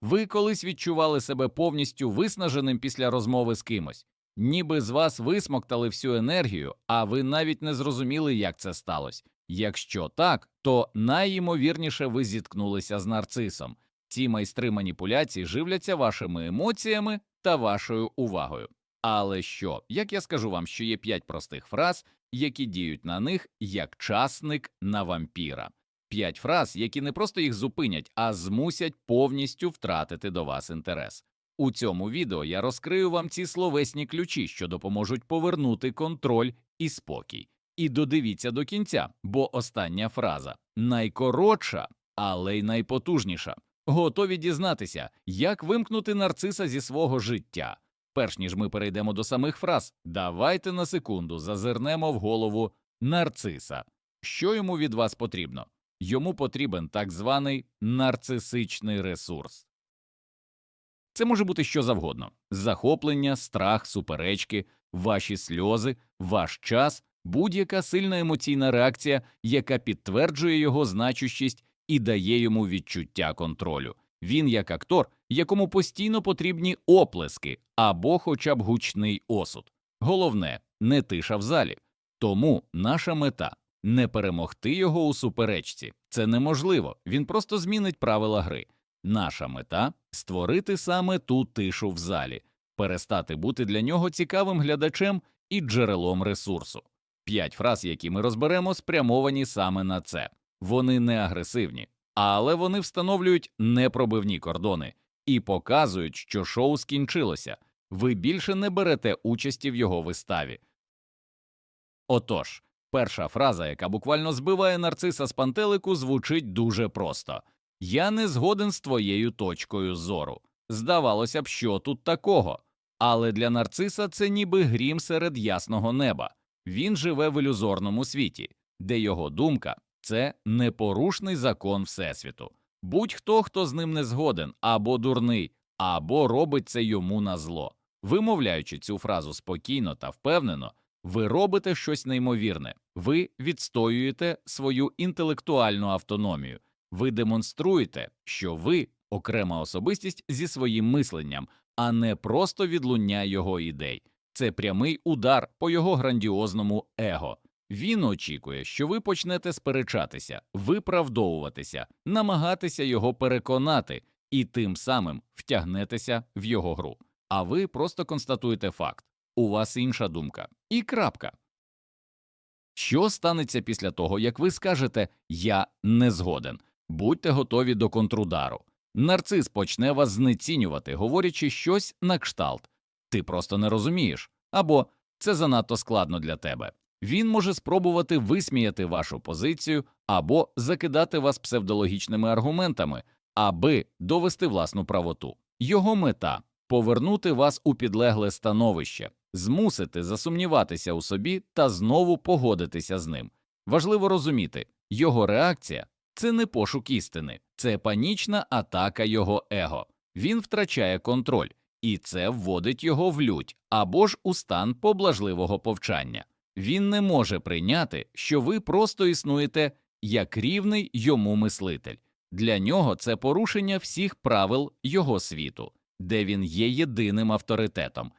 Ви колись відчували себе повністю виснаженим після розмови з кимось, ніби з вас висмоктали всю енергію, а ви навіть не зрозуміли, як це сталося. Якщо так, то найімовірніше ви зіткнулися з нарцисом. Ці майстри маніпуляцій живляться вашими емоціями та вашою увагою. Але що, як я скажу вам, що є п'ять простих фраз, які діють на них як часник на вампіра. П'ять фраз, які не просто їх зупинять, а змусять повністю втратити до вас інтерес. У цьому відео я розкрию вам ці словесні ключі, що допоможуть повернути контроль і спокій. І додивіться до кінця, бо остання фраза найкоротша, але й найпотужніша. Готові дізнатися, як вимкнути нарциса зі свого життя. Перш ніж ми перейдемо до самих фраз, давайте на секунду зазирнемо в голову нарциса. Що йому від вас потрібно? Йому потрібен так званий нарцисичний ресурс. Це може бути що завгодно: захоплення, страх, суперечки, ваші сльози, ваш час, будь-яка сильна емоційна реакція, яка підтверджує його значущість і дає йому відчуття контролю. Він як актор, якому постійно потрібні оплески або хоча б гучний осуд. Головне не тиша в залі. Тому наша мета не перемогти його у суперечці. Це неможливо. Він просто змінить правила гри. Наша мета створити саме ту тишу в залі, перестати бути для нього цікавим глядачем і джерелом ресурсу. П'ять фраз, які ми розберемо, спрямовані саме на це. Вони не агресивні, але вони встановлюють непробивні кордони і показують, що шоу скінчилося. Ви більше не берете участі в його виставі. Отож, перша фраза, яка буквально збиває нарциса з пантелику, звучить дуже просто Я не згоден з твоєю точкою зору. Здавалося б, що тут такого. Але для нарциса це ніби грім серед ясного неба. Він живе в ілюзорному світі, де його думка це непорушний закон Всесвіту. Будь-хто, хто з ним не згоден, або дурний, або робить це йому на зло. Вимовляючи цю фразу спокійно та впевнено, ви робите щось неймовірне, ви відстоюєте свою інтелектуальну автономію, ви демонструєте, що ви окрема особистість зі своїм мисленням, а не просто відлуння його ідей. Це прямий удар по його грандіозному его. Він очікує, що ви почнете сперечатися, виправдовуватися, намагатися його переконати і тим самим втягнетеся в його гру. А ви просто констатуєте факт у вас інша думка. І крапка. Що станеться після того, як ви скажете Я не згоден? Будьте готові до контрудару. Нарцис почне вас знецінювати, говорячи щось на кшталт Ти просто не розумієш, або це занадто складно для тебе. Він може спробувати висміяти вашу позицію або закидати вас псевдологічними аргументами, аби довести власну правоту. Його мета повернути вас у підлегле становище, змусити засумніватися у собі та знову погодитися з ним. Важливо розуміти, його реакція це не пошук істини, це панічна атака його его. Він втрачає контроль, і це вводить його в лють або ж у стан поблажливого повчання. Він не може прийняти, що ви просто існуєте як рівний йому мислитель. Для нього це порушення всіх правил його світу, де він є єдиним авторитетом.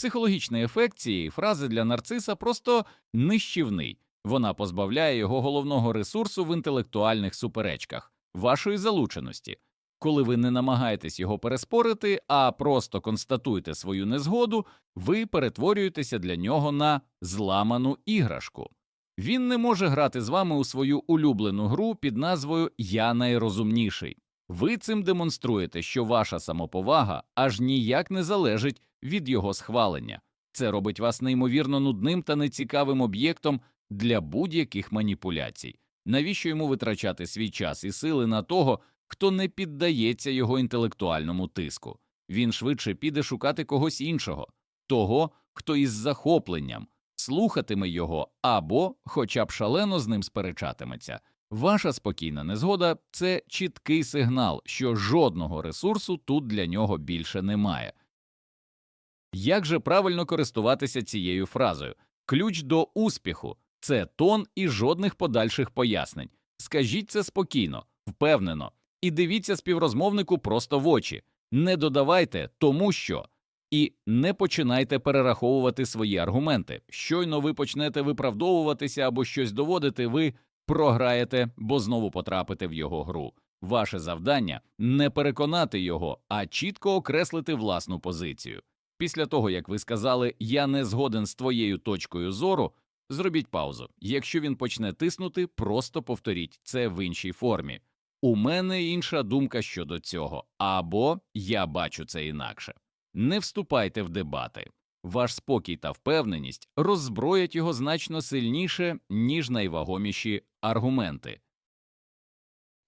Психологічний ефект цієї фрази для нарциса просто нищівний. Вона позбавляє його головного ресурсу в інтелектуальних суперечках, вашої залученості. Коли ви не намагаєтесь його переспорити, а просто констатуєте свою незгоду, ви перетворюєтеся для нього на зламану іграшку. Він не може грати з вами у свою улюблену гру під назвою Я найрозумніший. Ви цим демонструєте, що ваша самоповага аж ніяк не залежить від його схвалення. Це робить вас неймовірно нудним та нецікавим об'єктом для будь-яких маніпуляцій. Навіщо йому витрачати свій час і сили на того, хто не піддається його інтелектуальному тиску? Він швидше піде шукати когось іншого, того, хто із захопленням слухатиме його або, хоча б шалено з ним сперечатиметься. Ваша спокійна незгода це чіткий сигнал, що жодного ресурсу тут для нього більше немає. Як же правильно користуватися цією фразою? Ключ до успіху це тон і жодних подальших пояснень. Скажіть це спокійно, впевнено, і дивіться співрозмовнику просто в очі. Не додавайте тому, що. І не починайте перераховувати свої аргументи. Щойно ви почнете виправдовуватися або щось доводити, ви програєте, бо знову потрапите в його гру. Ваше завдання не переконати його, а чітко окреслити власну позицію. Після того, як ви сказали Я не згоден з твоєю точкою зору, зробіть паузу. Якщо він почне тиснути, просто повторіть це в іншій формі. У мене інша думка щодо цього, або я бачу це інакше. Не вступайте в дебати. Ваш спокій та впевненість роззброять його значно сильніше, ніж найвагоміші аргументи.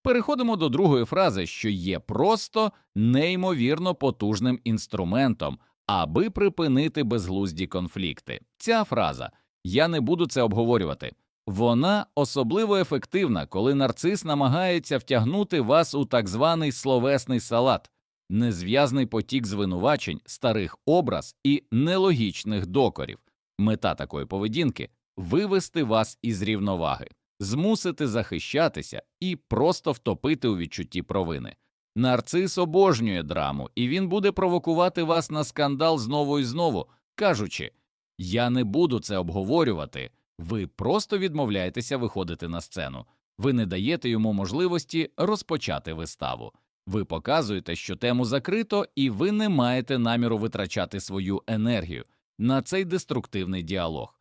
Переходимо до другої фрази, що є просто неймовірно потужним інструментом, аби припинити безглузді конфлікти. Ця фраза я не буду це обговорювати. Вона особливо ефективна, коли нарцис намагається втягнути вас у так званий словесний салат, незв'язний потік звинувачень, старих образ і нелогічних докорів. Мета такої поведінки вивести вас із рівноваги, змусити захищатися і просто втопити у відчутті провини. Нарцис обожнює драму, і він буде провокувати вас на скандал знову і знову, кажучи Я не буду це обговорювати. Ви просто відмовляєтеся виходити на сцену, ви не даєте йому можливості розпочати виставу. Ви показуєте, що тему закрито, і ви не маєте наміру витрачати свою енергію на цей деструктивний діалог.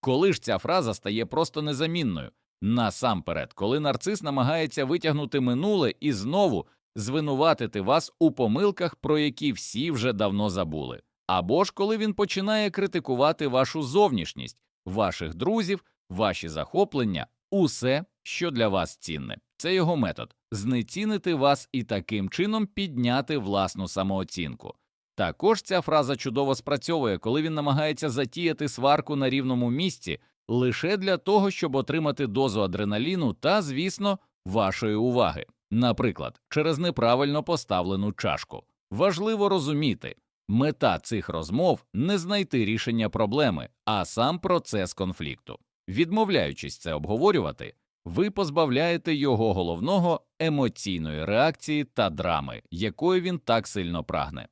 Коли ж ця фраза стає просто незамінною, насамперед, коли нарцис намагається витягнути минуле і знову звинуватити вас у помилках, про які всі вже давно забули, або ж коли він починає критикувати вашу зовнішність, ваших друзів, ваші захоплення, усе, що для вас цінне. Це його метод знецінити вас і таким чином підняти власну самооцінку. Також ця фраза чудово спрацьовує, коли він намагається затіяти сварку на рівному місці лише для того, щоб отримати дозу адреналіну та, звісно, вашої уваги. Наприклад, через неправильно поставлену чашку. Важливо розуміти, мета цих розмов не знайти рішення проблеми, а сам процес конфлікту. Відмовляючись це обговорювати, ви позбавляєте його головного емоційної реакції та драми, якої він так сильно прагне.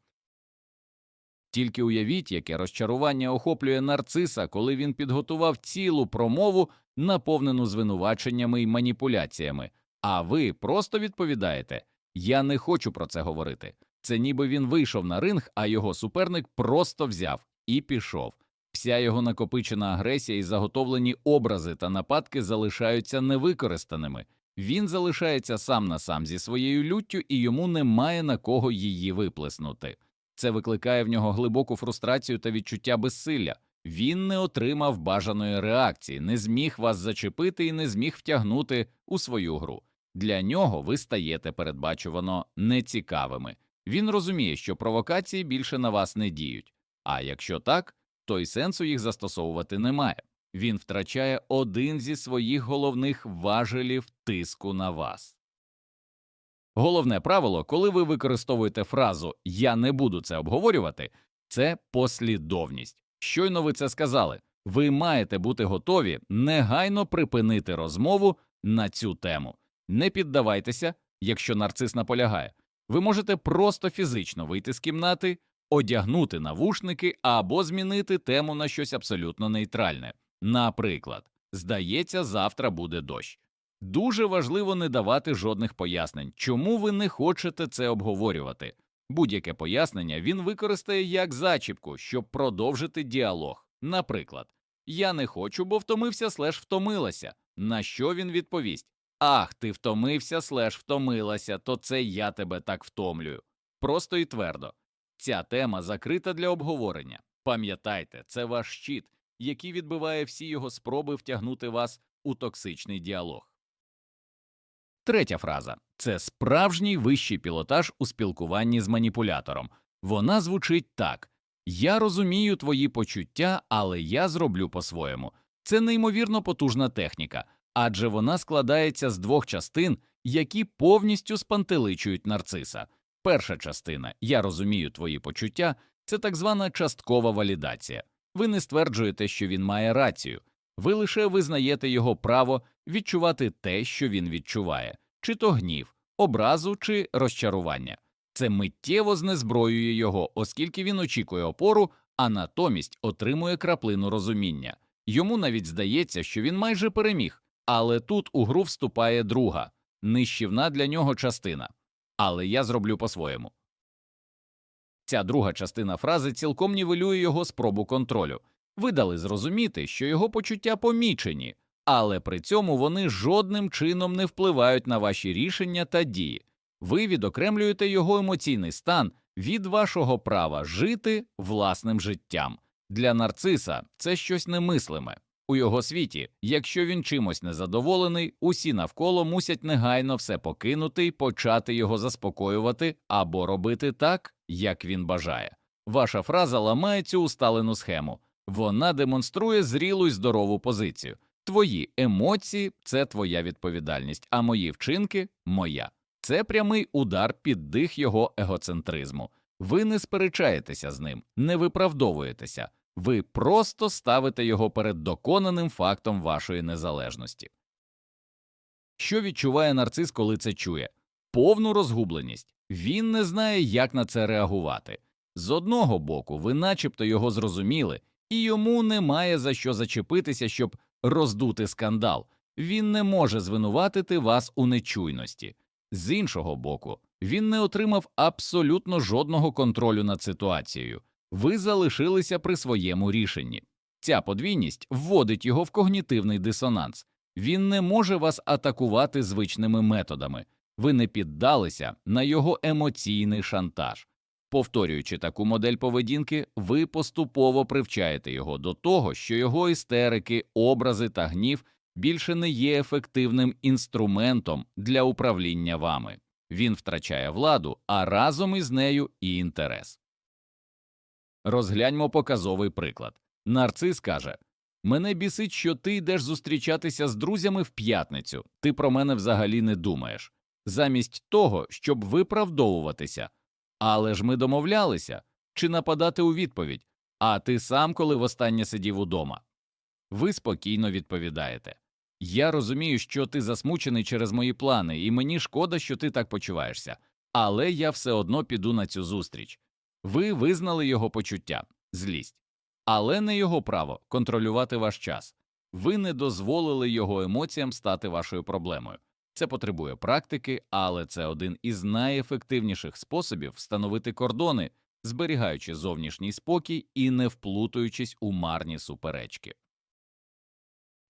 Тільки уявіть, яке розчарування охоплює нарциса, коли він підготував цілу промову, наповнену звинуваченнями і маніпуляціями, а ви просто відповідаєте Я не хочу про це говорити. Це ніби він вийшов на ринг, а його суперник просто взяв і пішов. Вся його накопичена агресія і заготовлені образи та нападки залишаються невикористаними. Він залишається сам на сам зі своєю люттю, і йому немає на кого її виплеснути. Це викликає в нього глибоку фрустрацію та відчуття безсилля. Він не отримав бажаної реакції, не зміг вас зачепити і не зміг втягнути у свою гру. Для нього ви стаєте передбачувано нецікавими. Він розуміє, що провокації більше на вас не діють. А якщо так, то й сенсу їх застосовувати немає. Він втрачає один зі своїх головних важелів тиску на вас. Головне правило, коли ви використовуєте фразу Я не буду це обговорювати, це послідовність. Щойно ви це сказали, ви маєте бути готові негайно припинити розмову на цю тему. Не піддавайтеся, якщо нарцис наполягає. Ви можете просто фізично вийти з кімнати, одягнути навушники або змінити тему на щось абсолютно нейтральне. Наприклад, здається, завтра буде дощ. Дуже важливо не давати жодних пояснень, чому ви не хочете це обговорювати. Будь-яке пояснення він використає як зачіпку, щоб продовжити діалог. Наприклад, я не хочу, бо втомився слеш втомилася. На що він відповість? Ах, ти втомився слеш втомилася, то це я тебе так втомлюю. Просто і твердо. Ця тема закрита для обговорення. Пам'ятайте, це ваш щит, який відбиває всі його спроби втягнути вас у токсичний діалог. Третя фраза це справжній вищий пілотаж у спілкуванні з маніпулятором. Вона звучить так Я розумію твої почуття, але я зроблю по-своєму. Це неймовірно потужна техніка, адже вона складається з двох частин, які повністю спантеличують нарциса. Перша частина Я розумію твої почуття це так звана часткова валідація. Ви не стверджуєте, що він має рацію, ви лише визнаєте його право відчувати те, що він відчуває. чи то гнів, образу чи розчарування. Це миттєво знезброює його, оскільки він очікує опору, а натомість отримує краплину розуміння. Йому навіть здається, що він майже переміг, але тут у гру вступає друга, нищівна для нього частина. Але я зроблю по-своєму. Ця друга частина фрази цілком нівелює його спробу контролю. Ви дали зрозуміти, що його почуття помічені, але при цьому вони жодним чином не впливають на ваші рішення та дії. Ви відокремлюєте його емоційний стан від вашого права жити власним життям. Для нарциса це щось немислиме. У його світі, якщо він чимось незадоволений, усі навколо мусять негайно все покинути і почати його заспокоювати або робити так, як він бажає. Ваша фраза ламає цю усталену схему. Вона демонструє зрілу й здорову позицію. Твої емоції це твоя відповідальність, а мої вчинки моя. Це прямий удар під дих його егоцентризму. Ви не сперечаєтеся з ним, не виправдовуєтеся, ви просто ставите його перед доконаним фактом вашої незалежності. Що відчуває нарцис, коли це чує? Повну розгубленість. Він не знає, як на це реагувати. З одного боку, ви начебто його зрозуміли, і йому немає за що зачепитися, щоб роздути скандал. Він не може звинуватити вас у нечуйності. З іншого боку, він не отримав абсолютно жодного контролю над ситуацією. Ви залишилися при своєму рішенні. Ця подвійність вводить його в когнітивний дисонанс. Він не може вас атакувати звичними методами. Ви не піддалися на його емоційний шантаж. Повторюючи таку модель поведінки, ви поступово привчаєте його до того, що його істерики, образи та гнів більше не є ефективним інструментом для управління вами. Він втрачає владу, а разом із нею і інтерес. Розгляньмо показовий приклад. Нарцис каже Мене бісить, що ти йдеш зустрічатися з друзями в п'ятницю, ти про мене взагалі не думаєш. Замість того, щоб виправдовуватися. Але ж ми домовлялися чи нападати у відповідь, а ти сам, коли востаннє сидів удома. Ви спокійно відповідаєте Я розумію, що ти засмучений через мої плани, і мені шкода, що ти так почуваєшся, але я все одно піду на цю зустріч. Ви визнали його почуття, злість, але не його право контролювати ваш час. Ви не дозволили його емоціям стати вашою проблемою. Це потребує практики, але це один із найефективніших способів встановити кордони, зберігаючи зовнішній спокій і не вплутуючись у марні суперечки.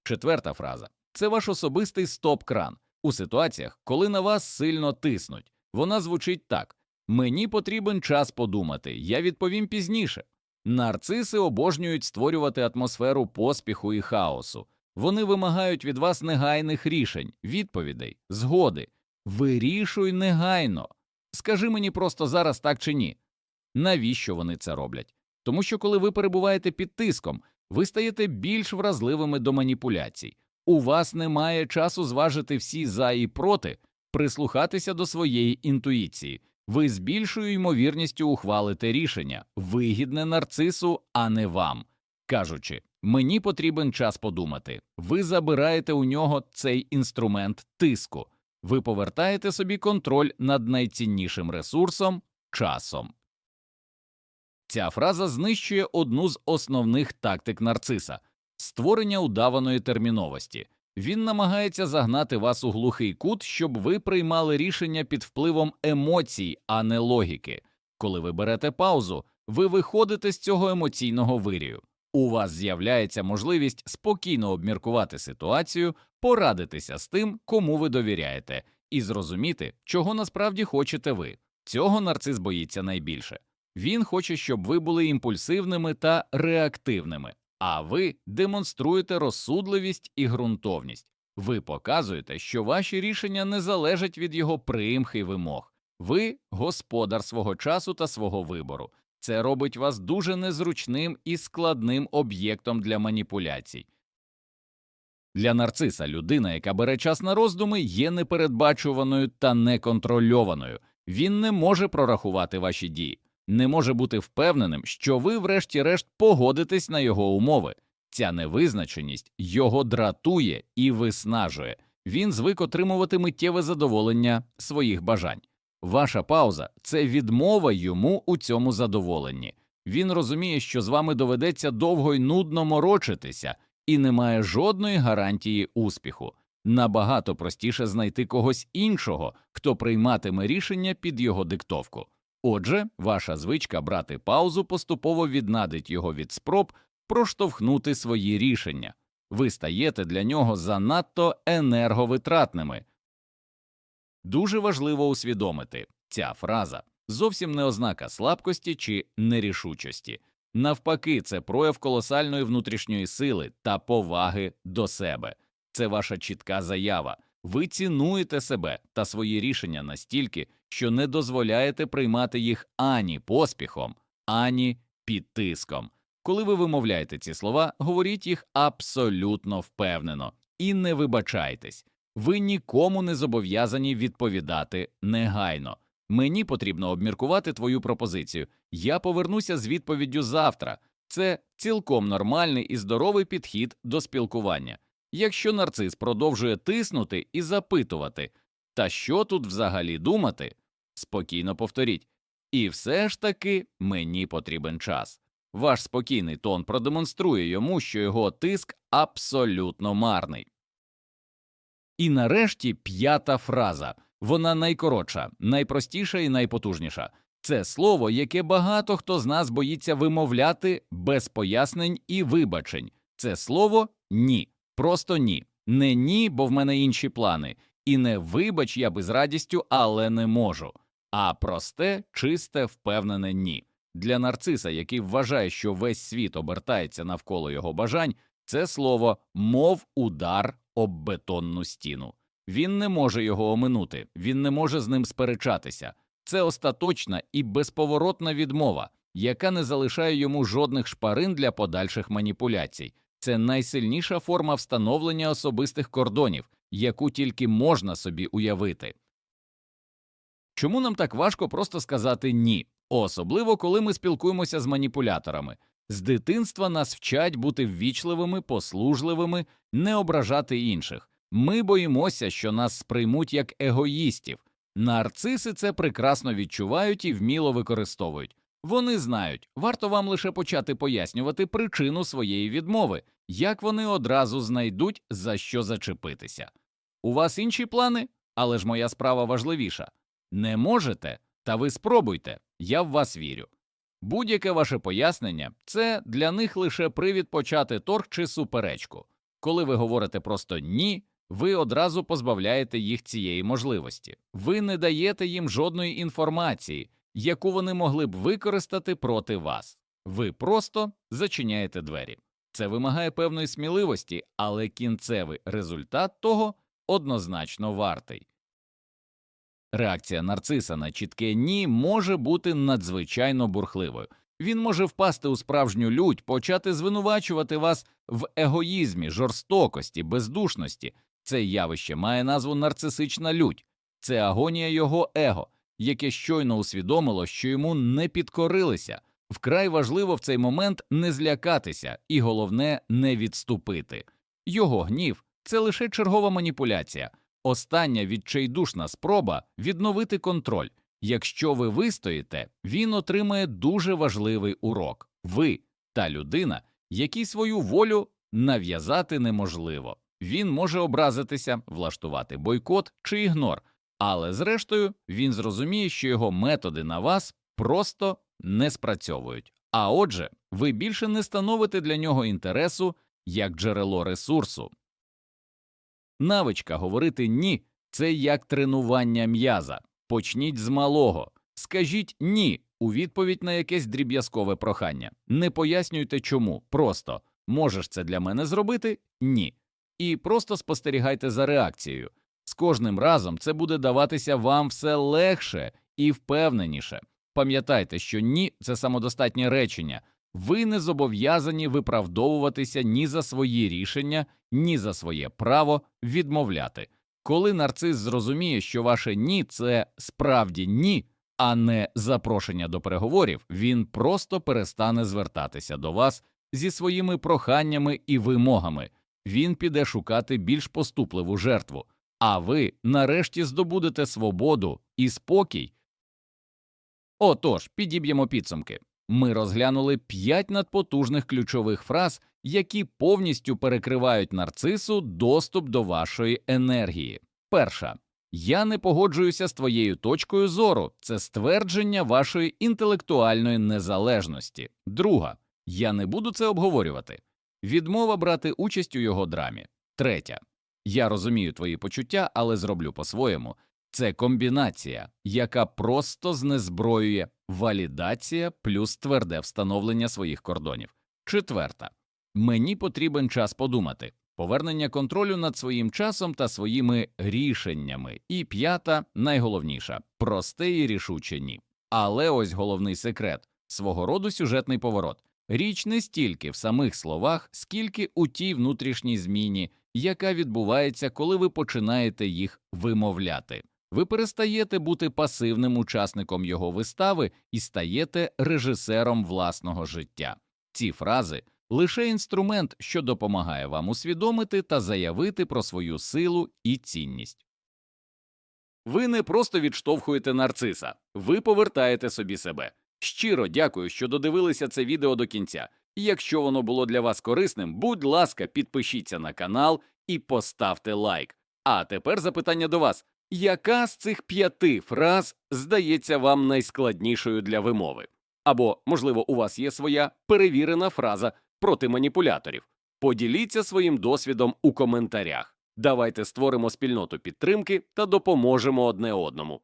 Четверта фраза це ваш особистий стоп-кран у ситуаціях, коли на вас сильно тиснуть. Вона звучить так Мені потрібен час подумати, я відповім пізніше. Нарциси обожнюють створювати атмосферу поспіху і хаосу. Вони вимагають від вас негайних рішень, відповідей, згоди. Вирішуй негайно. Скажи мені просто зараз так чи ні. Навіщо вони це роблять? Тому що коли ви перебуваєте під тиском, ви стаєте більш вразливими до маніпуляцій. У вас немає часу зважити всі за і проти, прислухатися до своєї інтуїції. Ви з більшою ймовірністю ухвалите рішення, вигідне нарцису, а не вам. Кажучи, мені потрібен час подумати, ви забираєте у нього цей інструмент тиску, ви повертаєте собі контроль над найціннішим ресурсом часом. Ця фраза знищує одну з основних тактик нарциса створення удаваної терміновості. Він намагається загнати вас у глухий кут, щоб ви приймали рішення під впливом емоцій, а не логіки. Коли ви берете паузу, ви виходите з цього емоційного вирію. У вас з'являється можливість спокійно обміркувати ситуацію, порадитися з тим, кому ви довіряєте, і зрозуміти, чого насправді хочете ви. Цього нарцис боїться найбільше. Він хоче, щоб ви були імпульсивними та реактивними, а ви демонструєте розсудливість і ґрунтовність. Ви показуєте, що ваші рішення не залежать від його примх і вимог. Ви господар свого часу та свого вибору. Це робить вас дуже незручним і складним об'єктом для маніпуляцій. Для нарциса людина, яка бере час на роздуми, є непередбачуваною та неконтрольованою. Він не може прорахувати ваші дії, не може бути впевненим, що ви, врешті-решт, погодитесь на його умови. Ця невизначеність його дратує і виснажує. Він звик отримувати миттєве задоволення своїх бажань. Ваша пауза це відмова йому у цьому задоволенні. Він розуміє, що з вами доведеться довго й нудно морочитися, і немає жодної гарантії успіху. Набагато простіше знайти когось іншого, хто прийматиме рішення під його диктовку. Отже, ваша звичка брати паузу поступово віднадить його від спроб проштовхнути свої рішення. Ви стаєте для нього занадто енерговитратними. Дуже важливо усвідомити ця фраза зовсім не ознака слабкості чи нерішучості. Навпаки, це прояв колосальної внутрішньої сили та поваги до себе. Це ваша чітка заява. Ви цінуєте себе та свої рішення настільки, що не дозволяєте приймати їх ані поспіхом, ані під тиском. Коли ви вимовляєте ці слова, говоріть їх абсолютно впевнено і не вибачайтесь. Ви нікому не зобов'язані відповідати негайно. Мені потрібно обміркувати твою пропозицію. Я повернуся з відповіддю завтра. Це цілком нормальний і здоровий підхід до спілкування. Якщо нарцис продовжує тиснути і запитувати, та що тут взагалі думати, спокійно повторіть. І все ж таки мені потрібен час. Ваш спокійний тон продемонструє йому, що його тиск абсолютно марний. І нарешті п'ята фраза вона найкоротша, найпростіша і найпотужніша. Це слово, яке багато хто з нас боїться вимовляти без пояснень і вибачень. Це слово ні. Просто ні. Не ні, бо в мене інші плани. І не вибач я би з радістю, але не можу. А просте, чисте, впевнене ні. Для нарциса, який вважає, що весь світ обертається навколо його бажань, це слово мов удар об бетонну стіну. Він не може його оминути, він не може з ним сперечатися. Це остаточна і безповоротна відмова, яка не залишає йому жодних шпарин для подальших маніпуляцій. Це найсильніша форма встановлення особистих кордонів, яку тільки можна собі уявити. Чому нам так важко просто сказати ні, особливо коли ми спілкуємося з маніпуляторами? З дитинства нас вчать бути ввічливими, послужливими, не ображати інших. Ми боїмося, що нас сприймуть як егоїстів. Нарциси це прекрасно відчувають і вміло використовують. Вони знають, варто вам лише почати пояснювати причину своєї відмови, як вони одразу знайдуть за що зачепитися. У вас інші плани, але ж моя справа важливіша. Не можете, та ви спробуйте, я в вас вірю. Будь-яке ваше пояснення це для них лише привід почати торг чи суперечку. Коли ви говорите просто ні, ви одразу позбавляєте їх цієї можливості. Ви не даєте їм жодної інформації, яку вони могли б використати проти вас. Ви просто зачиняєте двері. Це вимагає певної сміливості, але кінцевий результат того однозначно вартий. Реакція нарциса на чітке ні може бути надзвичайно бурхливою. Він може впасти у справжню лють, почати звинувачувати вас в егоїзмі, жорстокості, бездушності. Це явище має назву нарцисична лють, це агонія його его, яке щойно усвідомило, що йому не підкорилися. Вкрай важливо в цей момент не злякатися і, головне, не відступити. Його гнів це лише чергова маніпуляція, остання відчайдушна спроба відновити контроль. Якщо ви вистоїте, він отримає дуже важливий урок ви та людина, якій свою волю нав'язати неможливо. Він може образитися, влаштувати бойкот чи ігнор, але зрештою він зрозуміє, що його методи на вас просто не спрацьовують. А отже, ви більше не становите для нього інтересу як джерело ресурсу. Навичка говорити ні це як тренування м'яза. Почніть з малого, скажіть ні у відповідь на якесь дріб'язкове прохання. Не пояснюйте чому, просто можеш це для мене зробити? Ні. І просто спостерігайте за реакцією. З кожним разом це буде даватися вам все легше і впевненіше. Пам'ятайте, що ні це самодостатнє речення. Ви не зобов'язані виправдовуватися ні за свої рішення, ні за своє право відмовляти. Коли нарцис зрозуміє, що ваше ні це справді ні, а не запрошення до переговорів, він просто перестане звертатися до вас зі своїми проханнями і вимогами. Він піде шукати більш поступливу жертву. а ви нарешті здобудете свободу і спокій. Отож, підіб'ємо підсумки. Ми розглянули п'ять надпотужних ключових фраз, які повністю перекривають нарцису доступ до вашої енергії. Перша я не погоджуюся з твоєю точкою зору. Це ствердження вашої інтелектуальної незалежності. Друга я не буду це обговорювати. Відмова брати участь у його драмі. Третя я розумію твої почуття, але зроблю по-своєму. Це комбінація, яка просто знезброює валідація плюс тверде встановлення своїх кордонів. Четверта мені потрібен час подумати, повернення контролю над своїм часом та своїми рішеннями. І п'ята, найголовніша просте і рішуче ні. Але ось головний секрет свого роду сюжетний поворот. Річ не стільки в самих словах, скільки у тій внутрішній зміні, яка відбувається, коли ви починаєте їх вимовляти. Ви перестаєте бути пасивним учасником його вистави і стаєте режисером власного життя. Ці фрази лише інструмент, що допомагає вам усвідомити та заявити про свою силу і цінність. Ви не просто відштовхуєте нарциса, ви повертаєте собі себе. Щиро дякую, що додивилися це відео до кінця. Якщо воно було для вас корисним, будь ласка, підпишіться на канал і поставте лайк. А тепер запитання до вас: яка з цих п'яти фраз здається вам найскладнішою для вимови? Або, можливо, у вас є своя перевірена фраза проти маніпуляторів? Поділіться своїм досвідом у коментарях. Давайте створимо спільноту підтримки та допоможемо одне одному.